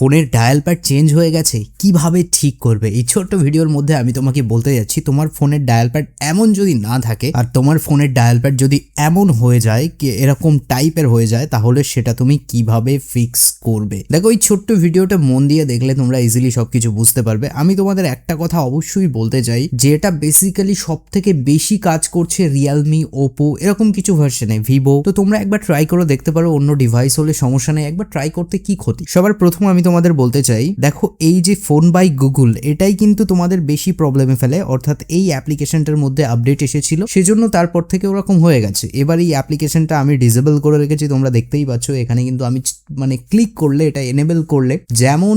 ফোনের dial pad change হয়ে গেছে, কীভাবে ঠিক করবে? এই ছোট্ট ভিডিওর মধ্যে আমি তোমাকে বলতে যাচ্ছি, তোমার ফোনের ডায়াল প্যাড এমন যদি না থাকে আর তোমার ফোনের ডায়াল প্যাড যদি এমন হয়ে যায় এরকম টাইপের হয়ে যায়, তাহলে সেটা তুমি কীভাবে ফিক্স করবে? দেখো, এই ছোট্ট ভিডিওটা মন দিয়ে দেখলে তোমরা ইজিলি সবকিছু বুঝতে পারবে। আমি তোমাদের একটা কথা অবশ্যই বলতে চাই যে এটা বেসিক্যালি সব থেকে বেশি কাজ করছে রিয়েলমি ওপো এরকম কিছু ভার্সনে ভিভো তো তোমরা একবার ট্রাই করে দেখতে পারো, অন্য ডিভাইস হলে সমস্যা নেই, একবার ট্রাই করতে কি ক্ষতি? সবার প্রথম আমি তোমাদের বলতে চাই, দেখো এই যে ফোন বাই গুগল এটাই কিন্তু তোমাদের বেশি প্রবলেমে ফেলে, অর্থাৎ এই অ্যাপ্লিকেশনটার মধ্যে আপডেট এসেছিল, সেজন্য তারপর থেকে ওরকম হয়ে গেছে। এবার এই অ্যাপ্লিকেশনটা আমি ডিসেবল করে রেখেছি, তোমরা দেখতেই পাচ্ছ, এখানে কিন্তু আমি মানে ক্লিক করলে, এটা এনেবেল করলে, যেমন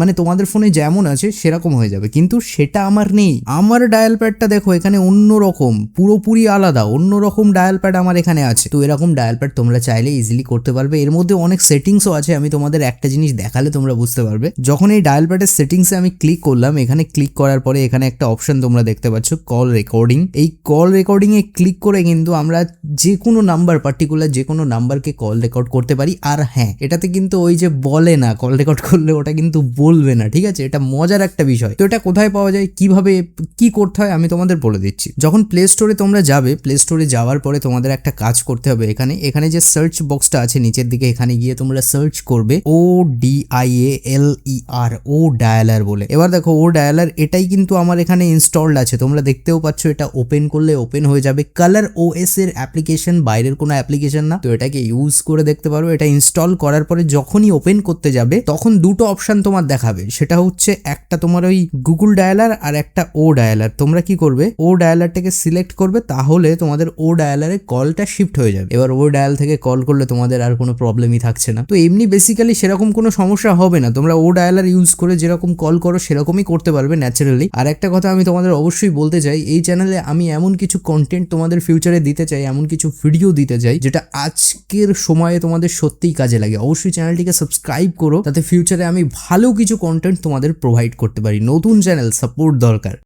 মানে তোমাদের ফোনে যেমন আছে, সেরকম হয়ে যাবে। কিন্তু সেটা আমার নেই। আমার ডায়াল প্যাডটা দেখো, এখানে অন্য রকম পুরোপুরি আলাদা অন্য রকম ডায়াল প্যাড আমার এখানে আছে। তো এরকম ডায়াল প্যাড তোমরা চাইলে ইজিলি করতে পারবে। এর মধ্যে অনেক সেটিংসও আছে, আমি তোমাদের একটা জিনিস দেখালে তোমরা বুঝতে পারবে। যখন এই ডায়াল প্যাডের সেটিংসে আমি ক্লিক করলাম, এখানে ক্লিক করার পরে এখানে একটা অপশন তোমরা দেখতে পাচ্ছ কল রেকর্ডিং এই কল রেকর্ডিং এ ক্লিক করে কিন্তু আমরা যে কোনো নাম্বার পার্টিকুলার যে কোনো নাম্বারকে কল রেকর্ড করতে পারি। আর হ্যাঁ এটাতে কিন্তু ওই যে বলে না কল রেকর্ড করলে ওটা কিন্তু বলবে না, ঠিক আছে? এটা মজার একটা বিষয়। তো এটা কোথায় পাওয়া যায়? কীভাবে, কি করতে হয়? আমি তোমাদের বলে দিচ্ছি। যখন প্লে স্টোরে তোমরা যাবে প্লে স্টোরে যাওয়ার পরে তোমাদের একটা কাজ করতে হবে এখানে। এখানে যে সার্চ বক্সটা আছে, নিচের দিকে এখানে গিয়ে তোমরা সার্চ করবে O D I A L E R O dialer বলে। এবার দেখো ও ডায়ালার এটাই কিন্তু আমার এখানে ইনস্টলড আছে। তোমরা দেখতেও পাচ্ছ, এটা ওপেন করলে ওপেন হয়ে যাবে। কালার ওএস এর অ্যাপ্লিকেশন বাইরের কোনো অ্যাপ্লিকেশন না। তো এটাকে ইউজ করে দেখতে পারো। এটা ইনস্টল করার পরে যখনই ওপেন করতে যাবে, তখন দুটো অপশন তোমার দেখাবে। সেটা হচ্ছে, একটা তোমার ওই গুগল ডায়ালার আর একটা ও ডায়ালার তোমরা কি করবে? ও ডায়ালারটাকে সিলেক্ট করবে, তাহলে তোমাদের ও ডায়ালারে কলটা শিফট হয়ে যাবে। এবার ও ডায়াল থেকে কল করলে তোমাদের আর কোনো প্রবলেমই থাকছে না। তো এমনি বেসিক্যালি সেরকম কোনো সমস্যা হবে না। তোমরা ও ডায়ালার ইউজ করে যেরকম কল করো, সেরকমই করতে পারবে ন্যাচারালি আর একটা কথা আমি তোমাদের অবশ্যই বলতে চাই, এই চ্যানেলে আমি এমন কিছু কন্টেন্ট তোমাদের ফিউচারে দিতে চাই, এমন কিছু ভিডিও দিতে চাই, যেটা আজকের সময়ে তোমাদের সত্যিই কাজে লাগে। অবশ্যই চ্যানেলটিকে সাবস্ক্রাইব করো, তাতে ফিউচারে আমি ভালো কিছু কন্টেন্ট তোমাদের প্রোভাইড করতে পারি। নতুন চ্যানেল সাপোর্ট দরকার।